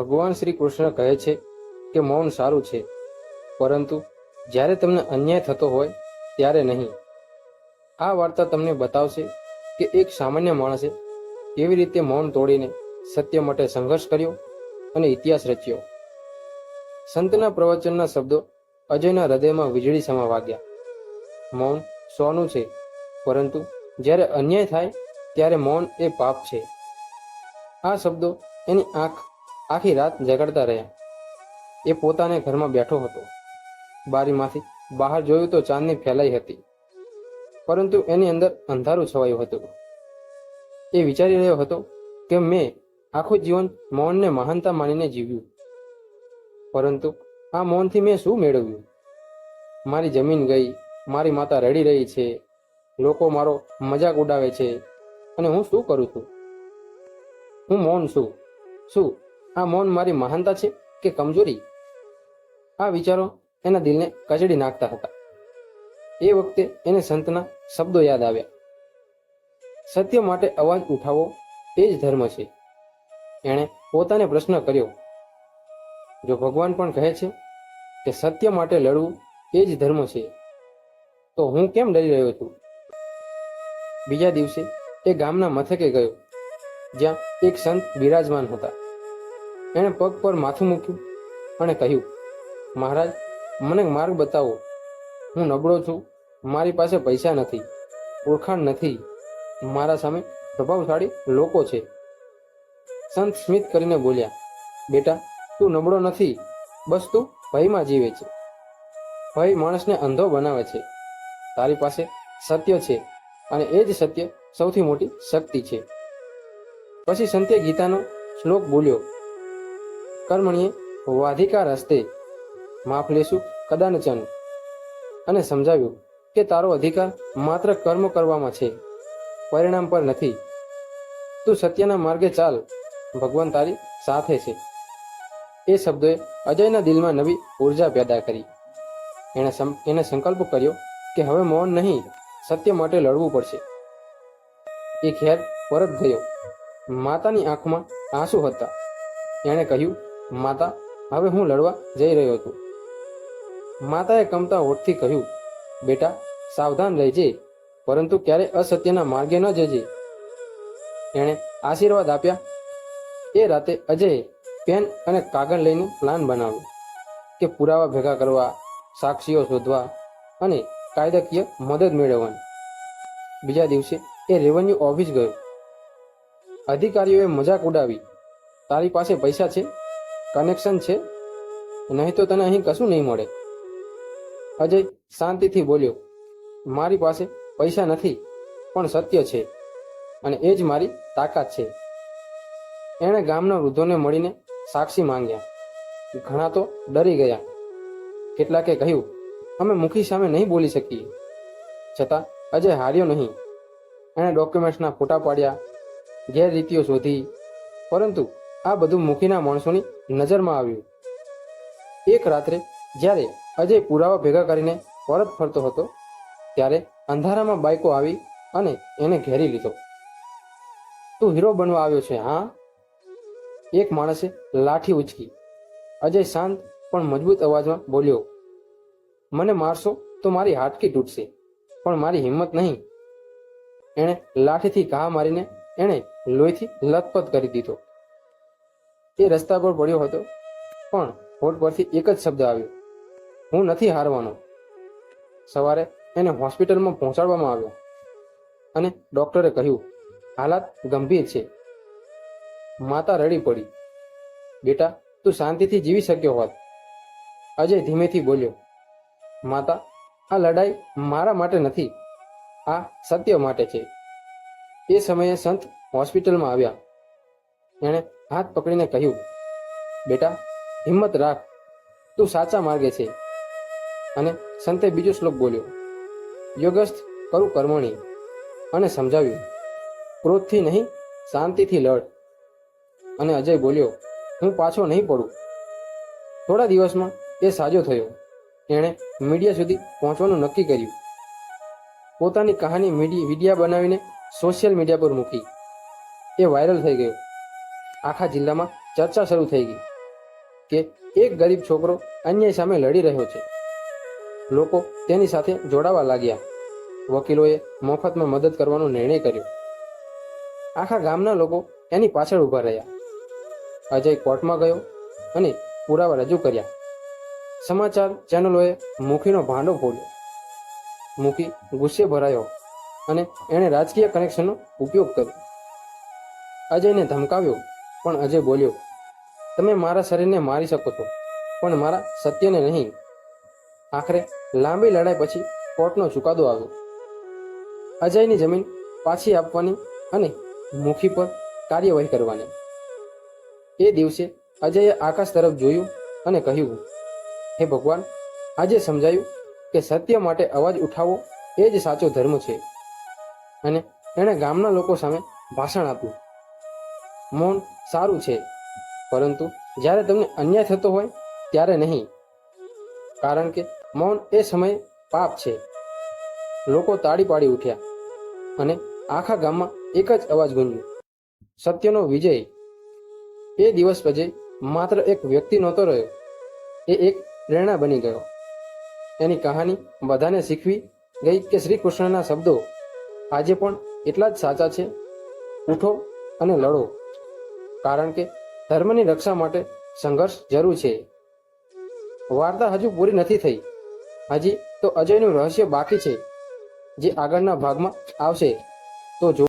ભગવાન શ્રી કૃષ્ણ કહે છે કે મૌન સારું છે. પરંતુ જ્યારે તમને અન્યાય થતો હોય ત્યારે નહીં. આ વાર્તા તમને બતાવશે કે એક સામાન્ય માણસે કેવી રીતે મૌન તોડીને સત્ય માટે સંઘર્ષ કર્યો અને ઇતિહાસ રચ્યો. સંતના પ્રવચનના શબ્દો અજયના હૃદયમાં વીજળી સમા વાગ્યા. મૌન સોનું છે, પરંતુ જ્યારે અન્યાય થાય ત્યારે મૌન એ પાપ છે. આ શબ્દો એની આંખ આખી રાત જગાડતા રહ્યા. એ પોતાને ઘરમાં બેઠો હતો. બારીમાંથી બહાર જોયું તો ચાંદની ફેલાઈ હતી. પરંતુ એની અંદર અંધારું છવાયું હતું. એ વિચારી રહ્યો હતો કે મેં આખું જીવન મૌનને મહાનતા માનીને જીવ્યું. પરંતુ આ મૌનથી મેં શું મેળવ્યું? મારી જમીન ગઈ, મારી માતા રડી રહી છે, લોકો મારો મજાક ઉડાવે છે, અને હું શું કરું છું? હું મૌન છું. શું આ મૌન મારી મહાનતા છે કે કમજોરી? આ વિચારો એના દિલને કચડી નાખતા હતા. એ વખતે એને સંતના શબ્દો યાદ આવ્યા. સત્ય માટે અવાજ ઉઠાવવો એ જ ધર્મ છે. એણે પોતાને પ્રશ્ન કર્યો. જો ભગવાન પણ કહે છે કે સત્ય માટે લડવું, એ જ ધર્મ છે, તો હું કેમ ડરી રહ્યો છું? બીજા દિવસે એ ગામના મથકે ગયો, જ્યાં એક સંત બિરાજમાન હતા. એણે પગ પર માથું મૂક્યું અને કહ્યું, મહારાજ, મને માર્ગ બતાવો. હું નબળો છું. મારી પાસે પૈસા નથી. ઓળખાણ નથી. મારા સામે પ્રભાવશાળી લોકો છે. સંત સ્મિત કરીને બોલ્યા, બેટા, તું નબળો નથી. બસ તું ભયમાં જીવે છે. ભય માણસને અંધો બનાવે છે. તારી પાસે સત્ય છે અને એ જ સત્ય સૌથી મોટી શક્તિ છે. પછી સંતે ગીતાનો શ્લોક બોલ્યો કર્મણીએ વાધિકાર હસ્તે માફ લેશું, કદાનચન. અને સમજાવ્યું કે તારો અધિકાર માત્ર કર્મ કરવામાં છે, પરિણામ પર નથી. તું સત્યના માર્ગે ચાલ, ભગવાન તારી સાથે છે. એ શબ્દોએ અજયના દિલમાં નવી ઊર્જા પેદા કરી. એણે એને સંકલ્પ કર્યો કે હવે મૌન નહીં, સત્ય માટે લડવું પડશે. એ ખેર પરત ગયો. માતાની આંખમાં આંસુ હતા. એણે કહ્યું માતા, હવે હું લડવા જઈ રહ્યો છું. માતાએ કમતા હોઠથી કહ્યું, બેટા, સાવધાન રહેજે, પરંતુ ક્યારે અસત્યના માર્ગે ન જજે. એણે આશીર્વાદ આપ્યા. એ રાતે અજયે પેન અને કાગળ લઈને પ્લાન બનાવ્યો, કે પુરાવા ભેગા કરવા, સાક્ષીઓ શોધવા અને કાયદાકીય મદદ મેળવવાની. બીજા દિવસે એ રેવન્યુ ઓફિસ ગયો. અધિકારીઓએ મજાક ઉડાવી, તારી પાસે પૈસા છે? કનેક્શન છે? નહીં તો તને અહીં કશું નહીં મળે. અજય શાંતિથી બોલ્યો, મારી પાસે પૈસા નથી, પણ સત્ય છે અને એ જ મારી તાકાત છે. એણે ગામના વૃદ્ધોને મળીને સાક્ષી માંગ્યા. ઘણા તો ડરી ગયા. કેટલાકે કહ્યું, અમે મુખી સામે નહીં બોલી શકીએ. છતાં અજય હાર્યો નહીં. એણે ડોક્યુમેન્ટ્સના ફોટા પાડ્યા, ગેરરીતિઓ શોધી, પરંતુ આ બધું મુખીના માણસોની નજરમાં આવ્યું. એક રાત્રે જ્યારે અજય પુરાવા ભેગા કરીને પરત ફરતો હતો, ત્યારે અંધારામાં બાઈકો આવી અને એને ઘેરી લીધો. તું હીરો બનવા આવ્યો છે, હા? એક માણસે લાઠી ઉચકી. અજય શાંત પણ મજબૂત અવાજમાં બોલ્યો, મને મારશો તો મારી હાટકી તૂટશે, પણ મારી હિંમત નહીં. એણે લાઠીથી ઘા મારીને એણે લોહીથી લથપથ કરી દીધો. એ રસ્તા પર પડ્યો હતો. પણ હોઠ પરથી એક જ શબ્દ આવ્યો. હું નથી હારવાનો. સવારે એને હોસ્પિટલમાં પહોંચાડવામાં આવ્યો. અને ડોક્ટરે કહ્યું, હાલાત ગંભીર છે. માતા રડી પડી. બેટા, તું શાંતિથી જીવી શક્યો હોત. અજય ધીમેથી બોલ્યો, માતા, આ લડાઈ મારા માટે નથી, આ સત્ય માટે છે. એ સમયે સંત હોસ્પિટલમાં આવ્યા. એણે હાથ પકડીને કહ્યું, બેટા, હિંમત રાખ. તું સાચા માર્ગે છે. અને સંતે બીજો શ્લોક બોલ્યો, યોગસ્થ કરું કર્મણી. અને સમજાવ્યું, ક્રોધથી નહીં, શાંતિથી લડ. અને અજય બોલ્યો, હું પાછો નહીં પડું. થોડા દિવસમાં એ સાજો થયો. એણે મીડિયા સુધી પહોંચવાનું નક્કી કર્યું. પોતાની કહાની મીડિયા વિડીયા બનાવીને સોશિયલ મીડિયા પર મૂકી. એ વાયરલ થઈ ગયો. આખા જિલ્લામાં ચર્ચા શરૂ થઈ ગઈ કે એક ગરીબ છોકરો અન્યાય સામે લડી રહ્યો છે. લોકો તેની સાથે જોડાવા લાગ્યા. વકીલોએ મફતમાં મદદ કરવાનો નિર્ણય કર્યો. આખા ગામના લોકો એની પાછળ ઊભા રહ્યા. અજય કોર્ટમાં ગયો અને પુરાવા રજૂ કર્યા. સમાચાર ચેનલોએ મુખીનો ભાંડો ફોડ્યો. મુખી ગુસ્સે ભરાયો અને એણે રાજકીય કનેક્શનનો ઉપયોગ કર્યો. અજયને ધમકાવ્યો પણ અજય બોલ્યો, તમે મારા શરીરને મારી શકો છો, પણ મારા સત્યને નહીં. આખરે લાંબી લડાઈ પછી કોર્ટનો ચુકાદો આવ્યો. અજયની જમીન પાછી આપવાની અને મુખી પર કાર્યવાહી કરવાની. એ દિવસે અજયે આકાશ તરફ જોયું અને કહ્યું, હે ભગવાન, આજે સમજાયું કે સત્ય માટે અવાજ ઉઠાવવો એ જ સાચો ધર્મ છે. અને એણે ગામના લોકો સામે ભાષણ આપ્યું. મૌન સારું છે. પરંતુ જ્યારે તમને અન્યાય થતો હોય, ત્યારે નહીં. કારણ કે મૌન એ સમયે પાપ છે. લોકો તાળી પાડી ઉઠ્યા અને આખા ગામમાં એક જ અવાજ ગુંજ્યો. સત્યનો વિજય. એ દિવસ પછી માત્ર એક વ્યક્તિ નહોતો રહ્યો. એ એક પ્રેરણા બની ગયો. એની કહાની બધાને શીખવી ગઈ કે શ્રી કૃષ્ણના શબ્દો આજે પણ એટલા જ સાચા છે. ઉઠો અને લડો. કારણ કે ધર્મની રક્ષા માટે સંઘર્ષ જરૂર છે. વાર્તા હજુ પૂરી નથી થઈ. હજી, તો અજયનું રહસ્ય બાકી છે, જે આગળના ભાગમાં આવશે. તો જો